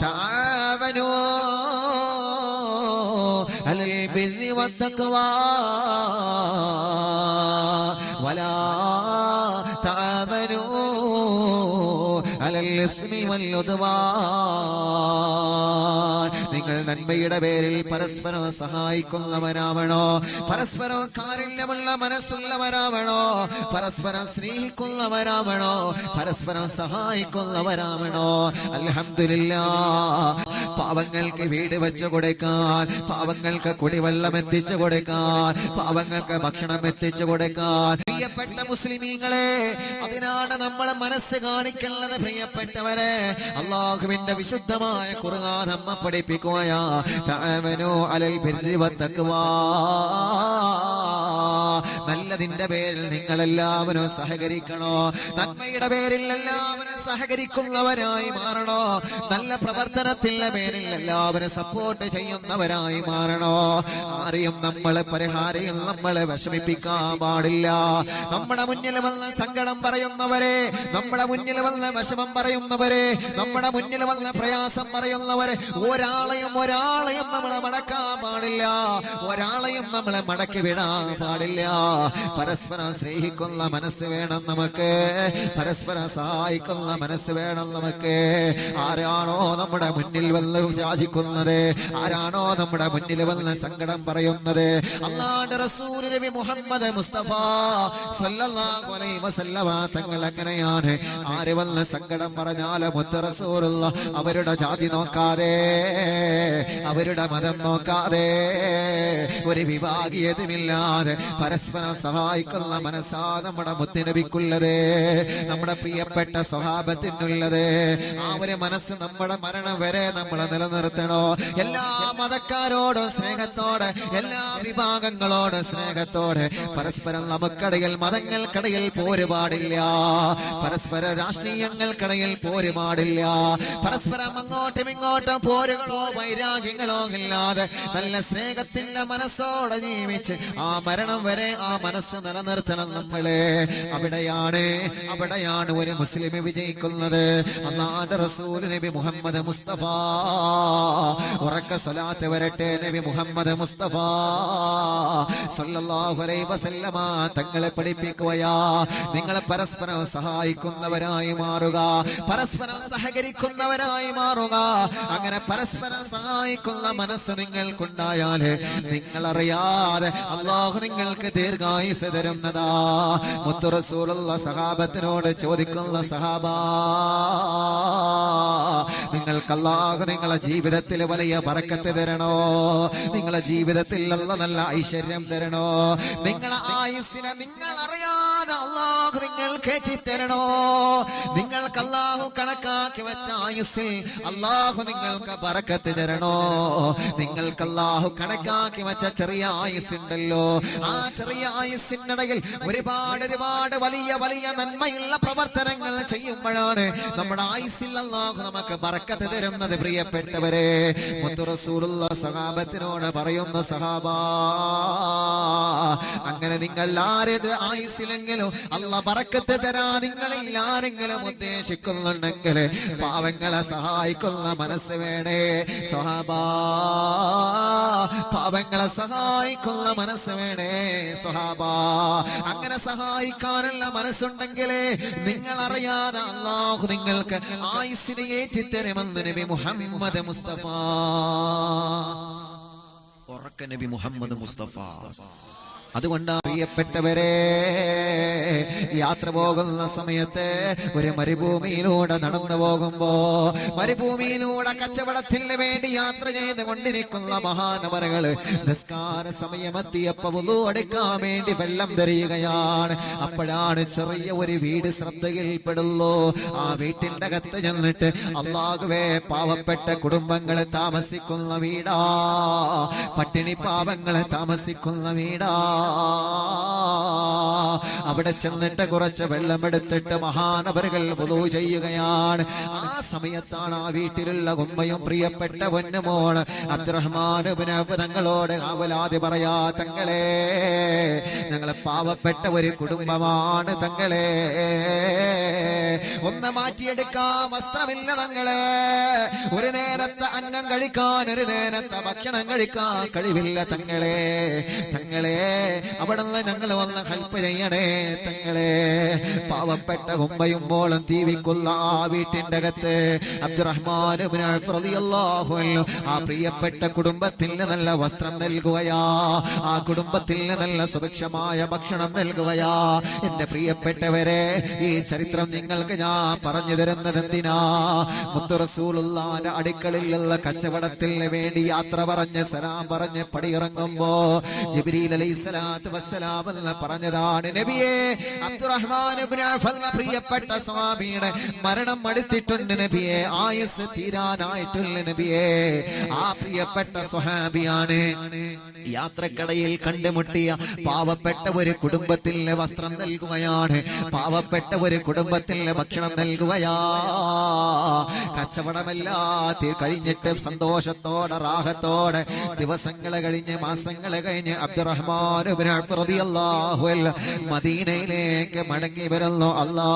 تعاونوا على البر والتقوى. ولا تعاونوا على الإثم والعدوان. നിങ്ങൾ നന്മയുടെ പേരിൽ പരസ്പരം സഹായിക്കുന്നവരാവണോ? പരസ്പരം കാരുണ്യമുള്ള മനസ്സുള്ളവരാവണോ? പരസ്പരം സ്നേഹിക്കുന്നവരാവണോ? പരസ്പരം സഹായിക്കുന്നവരാവണോ? അലഹമില്ല പാവങ്ങൾക്ക് വീട് വെച്ചു കൊടുക്കാൻ പാവങ്ങൾക്ക് കുടിവെള്ളം എത്തിച്ചു കൊടുക്കാൻ പാവങ്ങൾക്ക് ഭക്ഷണം എത്തിച്ചു കൊടുക്കാൻ പ്രിയപ്പെട്ട മുസ്ലിമീങ്ങളെ അതിനാണ് നമ്മളെ മനസ്സ് കാണിക്കുന്നത് പ്രിയപ്പെട്ടവരെ. അള്ളാഹുവിന്റെ വിശുദ്ധമായ ഖുർആൻ നമ്മ പഠിപ്പിക്കുകയാ. അലൽ ബിർരി വത്തഖ്വാ നല്ലതിന്റെ പേരിൽ നിങ്ങൾ എല്ലാവരും സഹകരിക്കണോ? നന്മയുടെ പേരിൽ എല്ലാവരും സഹകരിക്കുന്നവരായി മാറണോ? നല്ല പ്രവർത്തനത്തിന്റെ പേരിൽ എല്ലാവരും സപ്പോർട്ട് ചെയ്യുന്നവരായി മാറണോ? ആരെയും നമ്മളെ പരിഹാരം നമ്മളെ വിഷമിപ്പിക്കാൻ പാടില്ല. നമ്മുടെ മുന്നിൽ വന്ന സങ്കടം പറയുന്നവരെ നമ്മുടെ മുന്നിൽ വന്ന വിഷമം പറയുന്നവരെ നമ്മുടെ മുന്നിൽ വന്ന പ്രയാസം പറയുന്നവരെ ഒരാളെയും ഒരാളെയും നമ്മളെ മടക്കാൻ പാടില്ല. ഒരാളെയും നമ്മളെ മടക്കി വിടാൻ പാടില്ല. പരസ്പരം സ്നേഹിക്കുന്ന മനസ്സ് വേണം നമുക്ക്. പരസ്പരം സഹായിക്കുന്ന മനസ്സ് വേണം നമുക്ക്. ആരാണോ നമ്മുടെ മുന്നിൽ വന്ന് യാചിക്കുന്നത് ആരാണോ നമ്മുടെ മുന്നിൽ വന്ന് സങ്കടം പറയുന്നത്? അള്ളാന്റെ റസൂൽ നബി മുഹമ്മദ് മുസ്തഫ സല്ലല്ലാഹു അലൈഹി വസല്ലമ തങ്ങൾ അങ്ങനെയാണ്. ആര് വന്ന് സങ്കടം പറഞ്ഞാലും മുത്ത റസൂലുള്ള അവരുടെ ജാതി നോക്കാതെ അവരുടെ മതം നോക്കാതെ ഒരു വിഭാഗീയതമില്ലാതെ പരസ്പരം സഹായിക്കുന്ന മനസ്സാ നമ്മുടെ മുത്തിനബിക്കുള്ളത് നമ്മുടെ പ്രിയപ്പെട്ട സ്വഭാവത്തിനുള്ളത് ആ ഒരു മനസ്സ് നമ്മുടെ മരണം വരെ നമ്മളെ നിലനിർത്തണോ? എല്ലാ മതക്കാരോടും സ്നേഹത്തോടെ എല്ലാ വിഭാഗങ്ങളോടും സ്നേഹത്തോടെ പരസ്പരം നമുക്കിടയിൽ മതങ്ങൾക്കിടയിൽ പോരുപാടില്ല. പരസ്പര രാഷ്ട്രീയങ്ങൾക്കിടയിൽ പോരുപാടില്ല. പരസ്പരം അങ്ങോട്ടും ഇങ്ങോട്ടും പോരുകളോ വൈരാഗ്യങ്ങളോ ഇല്ലാതെ നല്ല സ്നേഹത്തിന്റെ മനസ്സോടെ ജീവിച്ച് ആ മരണം വരെ ആ മനസ്സ് നിലനിർത്തണം നമ്മളെ. അവിടെയാണ് അവിടെയാണ് ഒരു മുസ്ലിം വിജയിക്കുന്നത്. അന്നാന്റെ റസൂൽ നബി മുഹമ്മദ് മുസ്തഫ. ഉറക്ക സ്വലാത്ത് വരട്ടെ നബി മുഹമ്മദ് മുസ്തഫ. സല്ലല്ലാഹു അലൈഹി വസല്ലമ തങ്ങളെ പഠിപ്പിക്കുകയാ. നിങ്ങളെ പരസ്പരം സഹായിക്കുന്നവരായി മാറുക. പരസ്പരം സഹകരിക്കുന്നവരായി മാറുക. അങ്ങനെ പരസ്പരം സഹായിക്കുന്ന മനസ്സ് നിങ്ങൾക്കുണ്ടായാൽ നിങ്ങൾ അറിയാതെ അള്ളാഹു നിങ്ങൾക്ക് ദീർഘായുസ് തരുന്നതാ. മുത്തു റസൂലുള്ള സഹാബത്തിനോട് ചോദിക്കുന്ന സഹാബാ നിങ്ങൾക്ക് നിങ്ങളെ ജീവിതത്തിൽ വലിയ പറക്കത്ത് തരണോ? നിങ്ങളെ ജീവിതത്തിൽ നല്ല നല്ല ഐശ്വര്യം തരണോ? നിങ്ങളെ ആയുസ്സിനെ നിങ്ങൾ അറിയാതെ അള്ളാഹു നിങ്ങൾ കയറ്റിത്തരണോ നിങ്ങൾക്ക് അള്ളാഹു കണക്കാക്കി വെച്ച ആയുസ്സിൽ അള്ളാഹു നിങ്ങൾക്ക് പറക്കത്ത് തരണോ? നിങ്ങൾക്ക് അള്ളാഹു കണക്കാക്കി വെച്ച ചെറിയ ആയുസ്സുണ്ടല്ലോ. ആ ചെറിയ ആയുസ്സിനിടയിൽ ഒരുപാട് ഒരുപാട് വലിയ വലിയ നന്മയുള്ള പ്രവർത്തനങ്ങൾ ചെയ്യുമ്പോഴാണ് നമ്മുടെ ആയുസ്സിൽ അള്ളാഹു നമുക്ക് പറക്കത്ത് തരുന്നത്. പ്രിയപ്പെട്ടവരെ സഹാബത്തിനോട് പറയുന്ന സഹാബ അങ്ങനെ നിങ്ങൾ ആരുടെ ആയുസ്സിലെങ്കിലും അല്ല പറക്കത്ത് തരാ നിങ്ങളിൽ ആരെങ്കിലും ഉദ്ദേശിക്കുന്നുണ്ടെങ്കിൽ പാവങ്ങളെ സഹായിക്കുന്ന മനസ്സ് വേണേ. സ്വഹാബാ പാവങ്ങളെ സഹായിക്കുന്ന മനസ്സ് വേണേ. സ്വഹാബാ അങ്ങനെ സഹായിക്കാനുള്ള മനസ്സുണ്ടെങ്കിലേ നിങ്ങൾ അറിയാതെ അള്ളാഹു നിങ്ങൾക്ക് ആയുസ്സിനെ ഏറ്റിത്തരുമെന്ന് നബി മുഹമ്മദ് മുസ്തഫ. ഉറക്ക നബി മുഹമ്മദ് മുസ്തഫ. അതുകൊണ്ട് അറിയപ്പെട്ടവരെ യാത്ര പോകുന്ന സമയത്ത് ഒരു മരുഭൂമിയിലൂടെ നടന്നു പോകുമ്പോ മരുഭൂമിയിലൂടെ കച്ചവടത്തിന് വേണ്ടി യാത്ര ചെയ്ത് കൊണ്ടിരിക്കുന്ന മഹാനവരകൾ നിസ്കാര സമയമെത്തിയപ്പോ എടുക്കാൻ വേണ്ടി വെള്ളം തെറിയുകയാണ്. അപ്പോഴാണ് ചെറിയ ഒരു വീട് ശ്രദ്ധയിൽപ്പെടുള്ളൂ ആ വീട്ടിന്റെ അകത്ത് ചെന്നിട്ട് അള്ളാഹുവേ പാവപ്പെട്ട കുടുംബങ്ങളെ താമസിക്കുന്ന വീടാ. പട്ടിണി പാവങ്ങളെ താമസിക്കുന്ന വീടാ. അവിടെ ചെന്നിട്ട് കുറച്ച് വെള്ളമെടുത്തിട്ട് മഹാനവറുകൾ പൊതു ചെയ്യുകയാണ്. ആ സമയത്താണ് ആ വീട്ടിലുള്ള ഉമ്മയും പ്രിയപ്പെട്ട പൊന്നുമോൾ അബ്ദുറഹ്മാൻ തങ്ങളോട് കാവലാതി പറയാ തങ്ങളെ ഞങ്ങളെ പാവപ്പെട്ട ഒരു കുടുംബമാണ് തങ്ങളെ. ഒന്ന് മാറ്റിയെടുക്കാൻ വസ്ത്രമില്ല തങ്ങളെ. ഒരു നേരത്തെ അന്നം കഴിക്കാൻ ഒരു നേരത്തെ ഭക്ഷണം കഴിക്കാൻ കഴിവില്ല തങ്ങളെ. തങ്ങളെ അവിടെ നിന്ന് ഞങ്ങൾ വന്ന് ഹെൽപ്പ് ചെയ്യണേ തങ്ങളെ. പാവപ്പെട്ട കുമ്പയും മോളും തീവിക്കുള്ള ആ വീട്ടിന്റെ അകത്ത് അബ്ദുറഹ്മാൻ ആ പ്രിയപ്പെട്ട കുടുംബത്തിന് നല്ല വസ്ത്രം നൽകുകയാ. ആ കുടുംബത്തിന് നല്ല സുഭിക്ഷമായ ഭക്ഷണം നൽകുകയാ. എന്റെ പ്രിയപ്പെട്ടവരെ ഈ ചരിത്രം നിങ്ങൾക്ക് ഞാൻ പറഞ്ഞു തരുന്നത് എന്തിനാ? മുത്തുറസൂലുള്ള അടുക്കളിലുള്ള കച്ചവടത്തിന് വേണ്ടി യാത്ര പറഞ്ഞ് സലാം പറഞ്ഞ് പടിയിറങ്ങുമ്പോ ജിബ്രീൽ അലൈഹി സ്വലാത്തു വസ്സലാം എന്ന് പറഞ്ഞതാണ്. നബിയെ അബ്ദുറഹ്മാൻ പ്രിയപ്പെട്ട സ്വാമിയുടെ മരണം അടുത്തിട്ടുണ്ട് നബിയെ. ആയുസ് തീരാനായിട്ടുള്ള നബിയെ. ആ പ്രിയപ്പെട്ട സ്വഹാബിയാണ് യാത്രക്കടയിൽ കണ്ടുമുട്ടിയ പാവപ്പെട്ട ഒരു കുടുംബത്തിലെ വസ്ത്രം നൽകുകയാണ്. പാവപ്പെട്ട ഒരു കുടുംബത്തിലെ ഭക്ഷണം നൽകുകയാ. കച്ചവടമല്ലാതെ കഴിഞ്ഞിട്ട് സന്തോഷത്തോടെ റാഹത്തോടെ ദിവസങ്ങൾ കഴിഞ്ഞ് മാസങ്ങൾ കഴിഞ്ഞ് അബ്ദുറഹ്മാൻ മദീനയിലേക്ക് മടങ്ങി വരുന്നു. അല്ലാ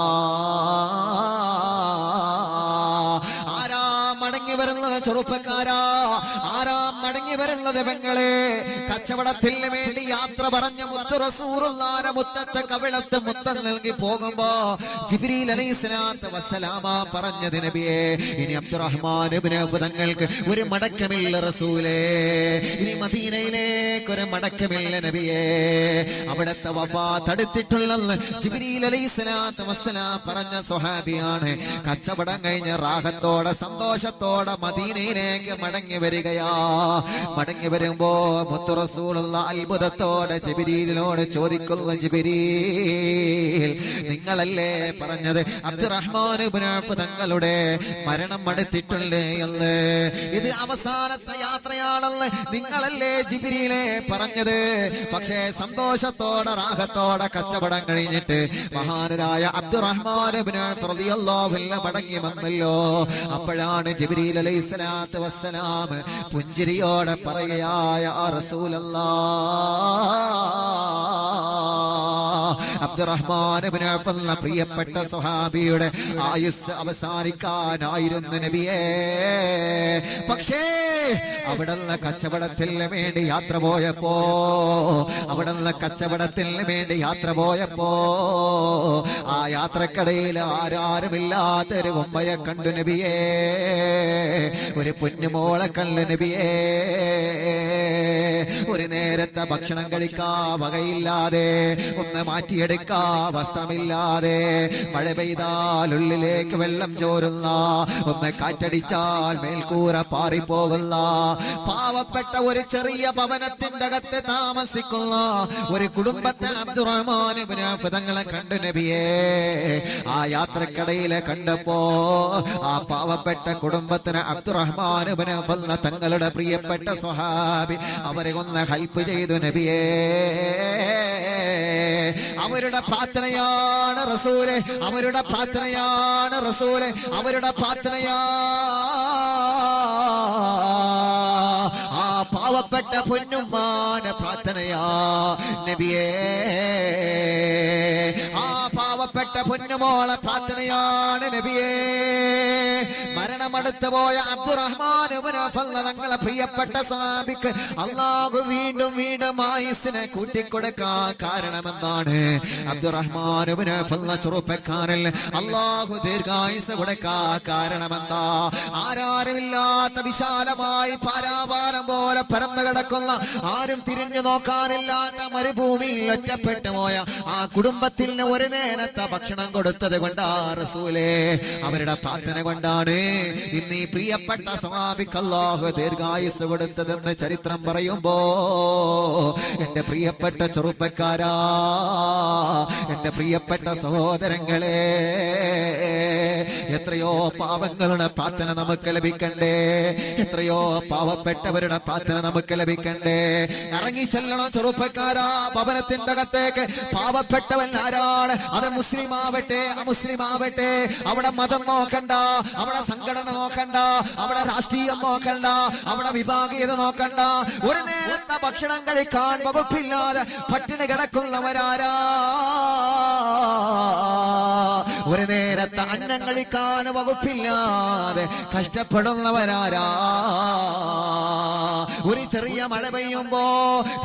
ആരാ മടങ്ങി വരുന്നത്? ചെറുപ്പക്കാരാ മടങ്ങി വരുന്നത് പെങ്ങളെ കച്ചവടത്തിന് വേണ്ടി യാത്ര പറഞ്ഞ മുത്തുറസൂറുള്ള മുത്തത്തെ കവിളത്ത് മുത്തം നൽകി പോകുമ്പോ ജിബ്രീൽ അലൈഹിസ്സലാത്തു വസ്സലാമ പറഞ്ഞത് നബിയെ ഇനി അബ്ദുറഹ്മാൻ ഇബ്നു ഔഫ് തങ്ങൾക്ക് ഒരു മടക്കമില്ല റസൂലേ. ഇനി മദീനയിലേക്ക് ഒരു മടക്കമില്ല നബിയെ. അവിടത്തെ വഫാ തടുത്തിട്ടുള്ളത് ജിബ്രീൽ അലൈഹിസ്സലാത്തു വസ്സലാം പറഞ്ഞ സ്വഹാബിയാണ്. കച്ചവടം കഴിഞ്ഞ് റാഹത്തോടെ സന്തോഷത്തോടെ മദീനയിലേക്ക് മടങ്ങി വരികയാ. മടങ്ങി വരുമ്പോ മുത്തുറസൂളുള്ള അത്ഭുതത്തോടെ ജബിരീലിനോട് ചോദിക്കുന്ന ജബിരീൽ നിങ്ങളല്ലേ പറഞ്ഞത് അബ്ദുറഹ്മാൻ തങ്ങളുടെ മരണം അടുത്തിട്ടുള്ളേ എന്ന്? ഇത് അവസാനത്തെ യാത്രയാണല്ലേ നിങ്ങളല്ലേ ജിബിരിയിലെ പറഞ്ഞത്? പക്ഷേ സന്തോഷത്തോടെ റാഹത്തോടെ കച്ചവടം കഴിഞ്ഞിട്ട് മഹാനരായ അബ്ദുറഹ്മാൻ മടങ്ങി വന്നല്ലോ. അപ്പോഴാണ് ജിബ്രീൽ അലൈഹി വസ്സലാം വസ്സലാം പുഞ്ചിരിയോടെ പറയുകയായ റസൂലല്ലാ. അബ്ദുറഹ്മാൻ പ്രിയപ്പെട്ട സ്വഹാബിയുടെ ആയുസ് അവസാനിക്കാനായിരുന്നു നബിയേ. പക്ഷേ അവിടെ നിന്ന് കച്ചവടത്തിന് വേണ്ടി യാത്ര പോയപ്പോ അവിടെ നിന്ന് കച്ചവടത്തിന് വേണ്ടി യാത്ര പോയപ്പോ ആ യാത്രക്കടയിൽ ആരാരുമില്ലാത്തൊരു ഉമ്മയെ കണ്ടു നബിയേ. ഒരു പൊന്നുമോളെ കണ്ടു നബിയേ. ഒരു നേരത്തെ ഭക്ഷണം കഴിക്കാ വകയില്ലാതെ ഒന്ന് മാറ്റിയെടുക്കാ വസ്ത്രമില്ലാതെ മഴ പെയ്താൽ ഉള്ളിലേക്ക് വെള്ളം ചോരുന്ന ഒന്ന് കാറ്റടിച്ചാൽ മേൽക്കൂര പാറിപ്പോകുന്ന പാവപ്പെട്ട ഒരു ചെറിയ ഭവനത്തിന്റെ അകത്ത് താമസിക്കുന്ന ഒരു കുടുംബത്തെ അബ്ദുറഹ്മാൻ കണ്ടു നബിയേ. ആ യാത്രക്കിടയിലെ കണ്ടപ്പോ ആ പാവപ്പെട്ട കുടുംബത്തിന് അബ്ദുറഹ്മാൻ തങ്ങളുടെ പ്രിയപ്പെട്ട സ്വഹാബി അവരെ ഒന്ന് ഹെൽപ്പ് ചെയ്തു നബിയേ. അവരുടെ പ്രാർത്ഥനയാണ് റസൂൽ അവരുടെ പ്രാർത്ഥനയാണ് റസൂൽ അവരുടെ പ്രാർത്ഥനയാ. ആ പാവപ്പെട്ട പൊന്നുമാന പ്രാർത്ഥനയാ നബിയേ. ആ പാവപ്പെട്ട പൊന്നുമോളെ പ്രാർത്ഥനയാണ് നബിയേ. മരണമടുത്ത് പോയ അബ്ദുറഹ്മാൻ തങ്ങളെ പ്രിയപ്പെട്ട സാബിക്ക് അള്ളാഹു വീണ്ടും വീണ്ടും ആയുസിനെ കൂട്ടിക്കൊടുക്കാൻ കാരണമെന്നാണ് അബ്ദുറഹ്മാൻ ചെറുപ്പക്കാരൻ അള്ളാഹു ദീർഘായുസ് കൊടുക്കാൻ കാരണമെന്താ? ആരാരുമില്ലാത്ത വിശാലമായി പാരാപാരം പോലെ പരന്നു കിടക്കുന്ന ആരും തിരിഞ്ഞു നോക്കാനില്ലാത്ത മരുഭൂമിയിൽ ഒറ്റപ്പെട്ടു പോയ ആ കുടുംബത്തിന് ഒരു നേരത്തെ ഭക്ഷണം കൊടുത്തത് കൊണ്ടാ റസൂലേ. അവരുടെ പ്രാർത്ഥന കൊണ്ടാണ്. ഇന്ന് പ്രിയപ്പെട്ട സ്വാമിക്ക് അല്ലാഹു ദീർഘായുസ് കൊടുത്തതെന്ന് ചരിത്രം പറയുമ്പോ എന്റെ പ്രിയപ്പെട്ട ചെറുപ്പക്കാരാ എന്റെ പ്രിയപ്പെട്ട സഹോദരങ്ങളെ എത്രയോ പാവങ്ങളുടെ പ്രാർത്ഥന നമുക്ക് ലഭിക്കണ്ടേ? എത്രയോ പാവപ്പെട്ടവരുടെ പ്രാർത്ഥന നമുക്ക് ലഭിക്കണ്ടേ? ഇറങ്ങി ചെല്ലണം ചെറുപ്പക്കാരാ ഭവനത്തിന്റെ അകത്തേക്ക്. പാവപ്പെട്ടവൻ ആരാണ്? അത് മുസ്ലിം ആവട്ടെ അമുസ്ലിം ആവട്ടെ അവിടെ മതം നോക്കണ്ട അവിടെ സംഘടന നോക്കണ്ട അവിടെ രാഷ്ട്രീയം നോക്കണ്ട അവിടെ വിഭാഗീയത നോക്കണ്ട. ഒരു നേരത്തെ ഭക്ഷണം കഴിക്കാൻ വകുപ്പില്ലാതെ പട്ടിണി കിടക്കുന്നവരാരാ? ഒരു നേരത്തെ അന്നം കഴിക്കാൻ വകുപ്പില്ലാതെ കഷ്ടപ്പെടുന്നവരാരാ? ഒരു ചെറിയ മഴ പെയ്യുമ്പോ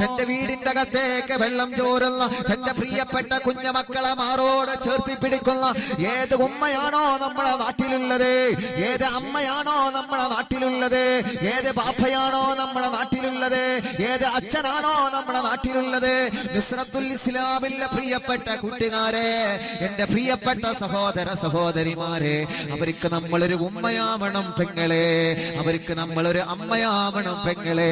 തന്റെ വീടിന്റെ അകത്തേക്ക് വെള്ളം ചോരുന്ന തന്റെ പ്രിയപ്പെട്ട കുഞ്ഞമക്കളെ മാറോട് ചേർത്തി പിടിക്കുന്ന ഏത് ഉമ്മയാണോ നമ്മളെ നാട്ടിലുള്ളത്? ഏത് അമ്മയാണോ നമ്മളെ നാട്ടിലുള്ളത്? ഏത് ബാപ്പയാണോ നമ്മളെ നാട്ടിലുള്ളത്? ഏത് അച്ഛനാണോ നമ്മളെ നാട്ടിലുള്ളത്? നിസ്രത്തുൽ ഇസ്ലാമിലെ പ്രിയപ്പെട്ട കൂട്ടുകാരെ എന്റെ പ്രിയപ്പെട്ട സഹോദര സഹോദരിമാരെ അവർക്ക് നമ്മളൊരു ഉമ്മയാവണം പെങ്ങളെ. അവർക്ക് നമ്മളൊരു അമ്മയാവണം പെങ്ങളെ.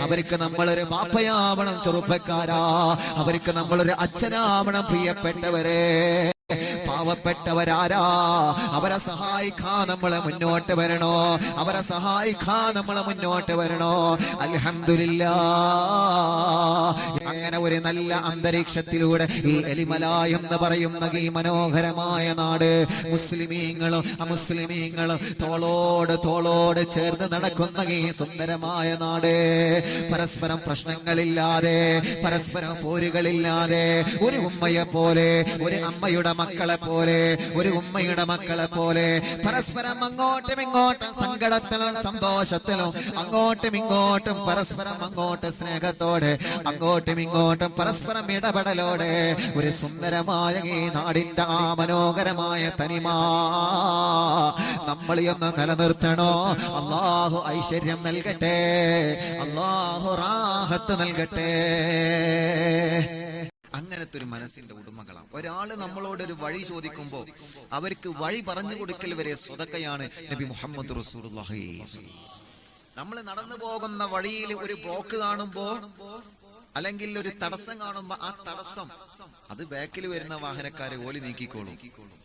അവർക്ക് നമ്മളൊരു മാപ്പയാവണം ചെറുപ്പക്കാരാ. അവർക്ക് നമ്മളൊരു അച്ഛനാവണം പ്രിയപ്പെട്ടവരെ. പാവപ്പെട്ടവരാരാ? അവരെ സഹായിക്കാൻ നമ്മളെ മുന്നോട്ട് വരണോ? അവരെ സഹായിക്കാൻ നമ്മളെ മുന്നോട്ട് വരണോ? അലഹമില്ല അങ്ങനെ ഒരു നല്ല അന്തരീക്ഷത്തിലൂടെ ഈ എലിമല എന്ന് പറയുന്ന ഈ മനോഹരമായ നാട് മുസ്ലിമീങ്ങളും അമുസ്ലിമീങ്ങളും തോളോട് തോളോട് ചേർന്ന് നടക്കുന്ന ഈ സുന്ദരമായ നാട്. പരസ്പരം പ്രശ്നങ്ങളില്ലാതെ പരസ്പരം പോരുകളില്ലാതെ ഒരു ഉമ്മയെ പോലെ ഒരു അമ്മയുടെ മക്കളെ പോലെ ഒരു ഉമ്മയുടെ മക്കളെ പോലെ പരസ്പരം അങ്ങോട്ടും ഇങ്ങോട്ടും സങ്കടത്തിലും സന്തോഷത്തിലും അങ്ങോട്ടും ഇങ്ങോട്ടും പരസ്പരം അങ്ങോട്ട് സ്നേഹത്തോടെ അങ്ങോട്ടും ഇങ്ങോട്ടും പരസ്പരം ഇടപെടലോടെ ഒരു സുന്ദരമായ ഈ നാടിന്റെ ആ മനോഹരമായ തനിമ നമ്മൾ ഒന്ന് നിലനിർത്തണോ? അള്ളാഹു ഐശ്വര്യം നൽകട്ടെ അള്ളാഹു റാഹത്ത് നൽകട്ടെ. ഒരു മനസ്സിന്റെ ഉടമകളാണ്. ഒരാൾ നമ്മളോട് ഒരു വഴി ചോദിക്കുമ്പോൾ അവർക്ക് വഴി പറഞ്ഞു കൊടുക്കൽ വരെ സ്വതക്കയാണ് നബി മുഹമ്മദ് റസൂലുള്ളാഹി. നമ്മൾ നടന്നു പോകുന്ന വഴിയിൽ ഒരു ബ്ലോക്ക് കാണുമ്പോ അല്ലെങ്കിൽ ഒരു തടസ്സം കാണുമ്പോ ആ തടസ്സം അത് ബാക്കിൽ വരുന്ന വാഹനക്കാരെ ഓലി നീക്കിക്കോളും.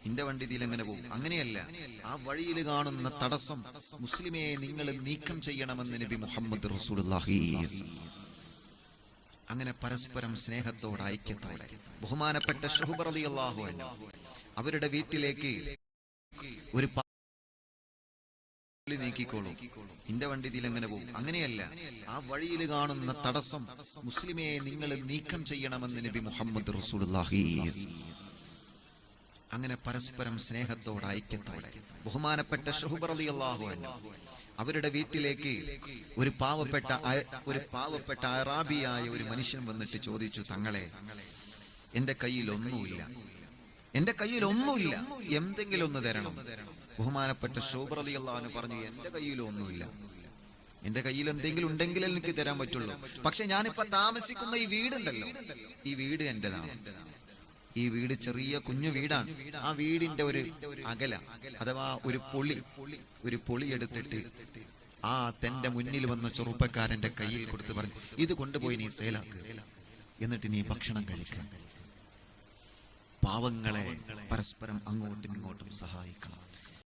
ഇന്റെ വണ്ടി ഇതിൽ എങ്ങനെ പോകും? അങ്ങനെയല്ല. ആ വഴിയിൽ കാണുന്ന തടസ്സം മുസ്ലിമെ നിങ്ങൾ നീക്കം ചെയ്യണമെന്ന് നബി മുഹമ്മദ് റസൂലുള്ളാഹി. അങ്ങനെ പരസ്പരം സ്നേഹത്തോടെ ഐക്യത്തോടെ. ബഹുമാനപ്പെട്ട അള്ളാഹു അവരുടെ വീട്ടിലേക്ക് ഒരു നീക്കിക്കോളൂ. ഇന്റെ വണ്ടി ഇതിൽ എങ്ങനെ പോകും? അങ്ങനെയല്ല. ആ വഴിയിൽ കാണുന്ന തടസ്സം മുസ്ലിമെ നിങ്ങൾ നീക്കം ചെയ്യണമെന്ന് നബി മുഹമ്മദ് റസൂലുള്ളാഹി അങ്ങനെ പരസ്പരം സ്നേഹത്തോടെ ഐക്യത്തോടെ. ബഹുമാനപ്പെട്ട ഷുഹബർ അള്ളാഹു അവരുടെ വീട്ടിലേക്ക് ഒരു പാവപ്പെട്ട ഒരു പാവപ്പെട്ട അറാബിയായ ഒരു മനുഷ്യൻ വന്നിട്ട് ചോദിച്ചു തങ്ങളെ എന്റെ കയ്യിൽ ഒന്നുമില്ല എന്റെ കയ്യിൽ ഒന്നുമില്ല എന്തെങ്കിലും ഒന്ന് തരണം. ബഹുമാനപ്പെട്ട ഷോബർ അലി അള്ളഹാന് പറഞ്ഞു എന്റെ കയ്യിൽ ഒന്നുമില്ല എന്റെ കയ്യിൽ എന്തെങ്കിലും ഉണ്ടെങ്കിൽ എനിക്ക് തരാൻ പറ്റുള്ളൂ. പക്ഷെ ഞാനിപ്പോ താമസിക്കുന്ന ഈ വീടുണ്ടല്ലോ. ഈ വീട് എന്റേതാണ്. ഈ വീട് ചെറിയ കുഞ്ഞു വീടാണ്. ആ വീടിന്റെ ഒരു അകല അഥവാ ഒരു പൊളി ഒരു പൊളി എടുത്തിട്ട് ആ തന്റെ മുന്നിൽ വന്ന ചെറുപ്പക്കാരന്റെ കയ്യിൽ കൊടുത്ത് പറഞ്ഞു ഇത് കൊണ്ടുപോയി നീ സേലാക്ക്. എന്നിട്ട് നീ ഭക്ഷണം കഴിക്കുക പാവങ്ങളെ പരസ്പരം അങ്ങോട്ടും ഇങ്ങോട്ടും സഹായിക്കണം.